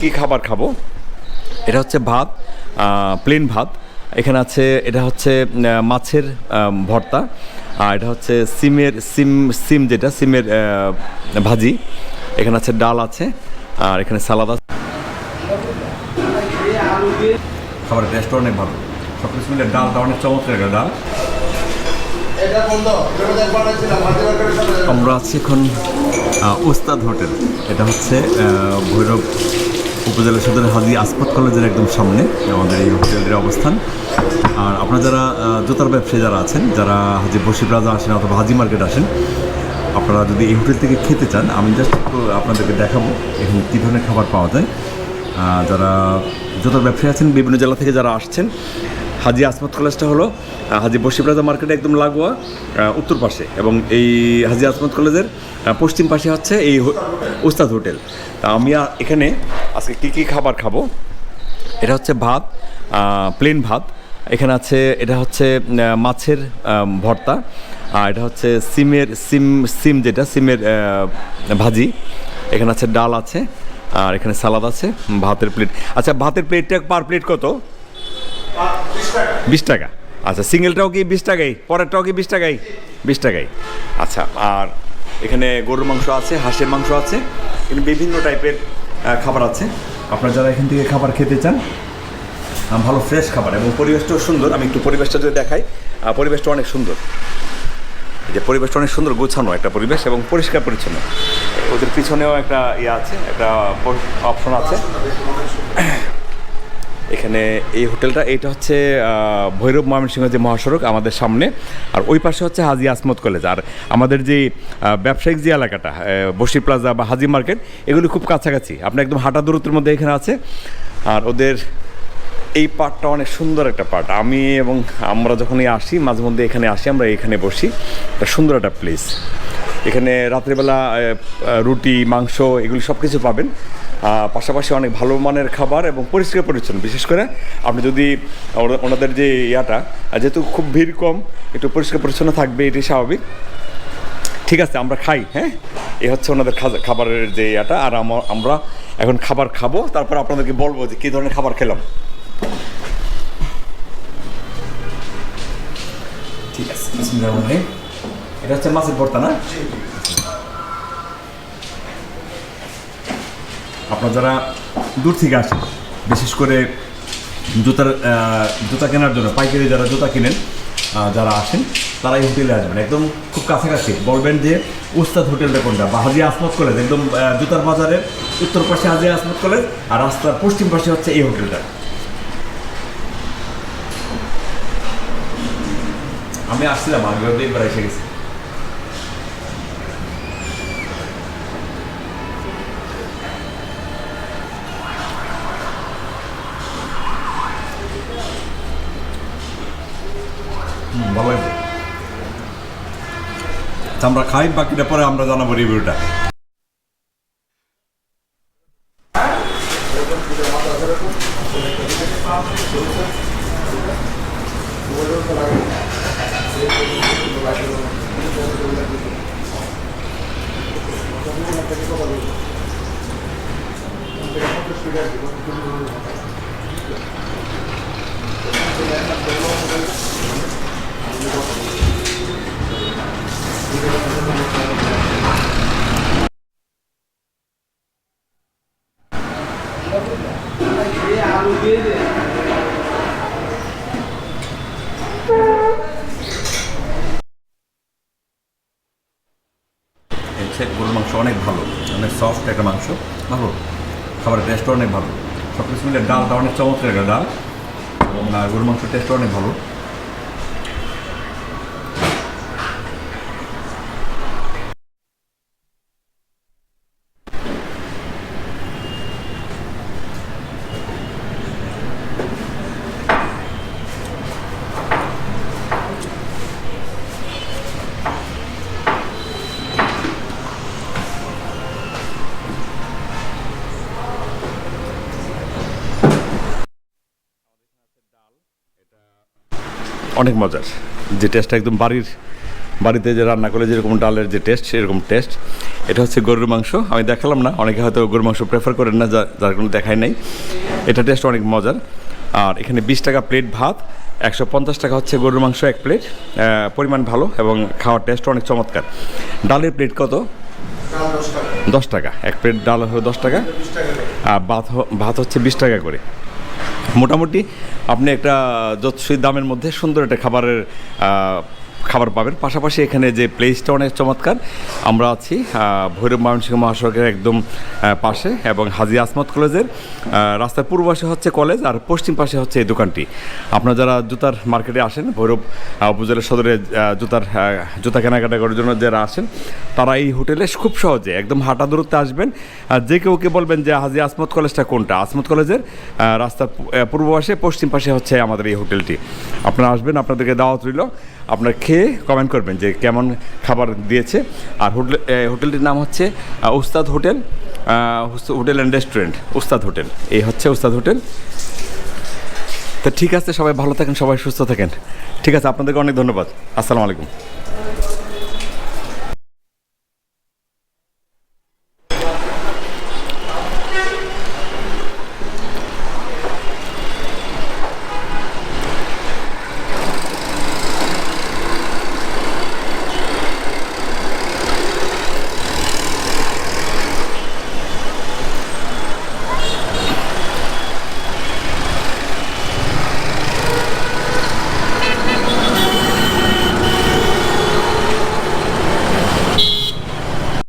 কি খাবার খাব? এটা হচ্ছে ভাত প্লেন ভাত। এখানে আছে এটা হচ্ছে মাছের ভর্তা আর এটা হচ্ছে সিমের সিম সিম যেটা সিমের ভাজি। এখানে আছে ডাল আছে আর এখানে সালাদ আছে। খাবারের টেস্ট অনেক ভালো। সব কিছু মিলে ডালটা অনেক চমৎকার একটা ডাল। আমরা আছি এখন আহ, ওস্তাদ হোটেল। এটা হচ্ছে ভৈরব উপজেলা সদর হাজি আসপাত কলেজের একদম সামনে আমাদের এই হোটেলের অবস্থান। আর আপনারা যারা জোতার ব্যবসায়ী যারা আছেন, যারা হাজি বসি প্লাজা আসেন অথবা হাজি মার্কেট আসেন, আপনারা যদি এই হোটেল থেকে খেতে চান, আমি জাস্ট আপনাদেরকে দেখাবো এখানে কী ধরনের খাবার পাওয়া যায়। যারা জুতার ব্যবসায়ী আছেন, বিভিন্ন জেলা থেকে যারা আসছেন হাজি আসমত কলেজটা হলো হাজি বসি প্লাজা মার্কেটে একদম লাগোয়া উত্তর পাশে এবং এই হাজি আসমত কলেজের পশ্চিম পাশে হচ্ছে এই উস্তাদ হোটেল। তা আমি এখানে আজকে কী কী খাবার খাব? এটা হচ্ছে ভাত প্লেন ভাত। এখানে আছে, এটা হচ্ছে মাছের ভর্তা, আর এটা হচ্ছে সিমের, সিম সিম যেটা, সিমের ভাজি। এখানে আছে ডাল আছে, আর এখানে সালাদ আছে, ভাতের প্লেট আচ্ছা ভাতের প্লেটটা পার প্লেট কত? বিশ টাকা। আচ্ছা সিঙ্গেলটাও কি বিশ টাকাই? পরেরটাও কি বিশ টাকাই? বিশ টাকাই। আচ্ছা আর এখানে গরুর মাংস আছে, হাঁসের মাংস আছে, এখানে বিভিন্ন টাইপের খাবার আছে। আপনারা যারা এখান থেকে খাবার খেতে চান ভালো ফ্রেশ খাবার এবং পরিবেশটাও সুন্দর। আমি একটু পরিবেশটা যদি দেখাই পরিবেশটা অনেক সুন্দর। যে পরিবেশটা অনেক সুন্দর গোছানো একটা পরিবেশ এবং পরিষ্কার পরিচ্ছন্ন। ওদের পিছনেও একটা ইয়ে আছে, একটা অপশন আছে। এখানে এই হোটেলটা এটা হচ্ছে ভৈরব ময়মনসিংহ যে মহাসড়ক আমাদের সামনে আর ওই পাশে হচ্ছে হাজি আসমত কলেজ আর আমাদের যে ব্যবসায়িক যে এলাকাটা আহ, বসি প্লাজা বা হাজি মার্কেট এগুলি খুব কাছাকাছি আপনি একদম হাঁটা দূরত্বের মধ্যে এখানে আছে আর ওদের এই পার্টটা অনেক সুন্দর একটা পার্ট আমি এবং আমরা যখনই আসি মাঝে মধ্যে এখানে আসি আমরা এখানে বসি একটা সুন্দর একটা প্লেস এখানে রাত্রিবেলা রুটি মাংস এগুলি সব কিছু পাবেন। পাশাপাশি অনেক ভালো মানের খাবার এবং পরিষ্কার পরিচ্ছন্ন। বিশেষ করে আপনি যদি ওনাদের যে ইয়াটা যেহেতু খুব ভিড় কম, একটু পরিষ্কার পরিচ্ছন্ন থাকবে এটি স্বাভাবিক। ঠিক আছে, আমরা খাই হ্যাঁ? এ হচ্ছে ওনাদের খাবারের যে ইয়াটা, আর আমরা এখন খাবার খাব। তারপর আপনাদেরকে বলব যে কী ধরনের খাবার খেলাম। ঠিক আছে। এটা হচ্ছে মাছের ভর্তা, না? আপনারা যারা দূর থেকে আসেন, বিশেষ করে জুতার জুতা কেনার জন্য, পাইকারি যারা জুতা কিনেন যারা আসেন তারা এই হোটেলে আসবেন। একদম খুব কাছাকাছি, বলবেন যে উস্তাদ হোটেলটা কোনটা? বা হাজি আসমত কলেজ, একদম জুতার বাজারের উত্তর পাশে হাজি আসমত কলেজ আর রাস্তার পশ্চিম পাশে হচ্ছে এই হোটেলটা। আমি আসছিলাম আগে একবার এসে গেছি। ভালো আমরা খাই বাকিটা পরে আমরা জানাব রিভিউটা। হচ্ছে গরুর মাংস অনেক ভালো। অনেক সফট একটা মাংস। ভালো। খাবারের টেস্টও অনেক ভালো। সব কিছু মিলে ডালটা অনেক চমৎকার ডাল। এবং গরুর মাংসের টেস্টও অনেক ভালো। অনেক মজার। যে টেস্টটা একদম বাড়ির, বাড়িতে যে রান্না করলে যেরকম ডালের যে টেস্ট সেরকম টেস্ট এটা হচ্ছে গরুর মাংস। আমি দেখালাম না, অনেকে হয়তো গরুর মাংস প্রেফার করেন না যার কোনো দেখাই নাই। এটা টেস্ট অনেক মজার। আর এখানে বিশ টাকা প্লেট ভাত, একশো পঞ্চাশ টাকা হচ্ছে গরুর মাংস এক প্লেট পরিমাণ ভালো এবং খাওয়ার টেস্ট অনেক চমৎকার। ডালের প্লেট কত? দশ টাকা। এক প্লেট ডাল হলো দশ টাকা। আর ভাত ভাত হচ্ছে বিশ টাকা করে। মোটামুটি আপনি একটা যৎসই দামের মধ্যে সুন্দর একটা খাবারের খাবার পাবেন। পাশাপাশি এখানে যে প্লেসটা অনেক চমৎকার, আমরা আছি ভৈরব ময়মনসিংহ মহাসড়কের একদম পাশে এবং হাজি আসমত কলেজের রাস্তার পূর্ব পাশে হচ্ছে কলেজ আর পশ্চিম পাশে হচ্ছে এই দোকানটি। আপনারা যারা জুতার মার্কেটে আসেন, ভৈরব উপজেলা সদরে জুতার জুতা কেনাকাটা করার জন্য যারা আসেন, তারা এই হোটেলে খুব সহজে একদম হাঁটা দূরত্বে আসবেন। আর যে কেউ কে বলবেন যে হাজি আসমত কলেজটা কোনটা? আসমত কলেজের রাস্তার পূর্ব পাশে, পশ্চিম পাশে হচ্ছে আমাদের এই হোটেলটি। আপনারা আসবেন, আপনাদেরকে দাওয়াত রইল। আপনারা খেয়ে কমেন্ট করবেন যে কেমন খাবার দিয়েছে। আর হোটেল হোটেলটির নাম হচ্ছে Ustad hotel hotel and restaurant Ustad hotel. এই হচ্ছে উস্তাদ হোটেল। তো ঠিক আছে, সবাই ভালো থাকেন, সবাই সুস্থ থাকেন। ঠিক আছে, আপনাদেরকে অনেক ধন্যবাদ। আসসালামু আলাইকুম।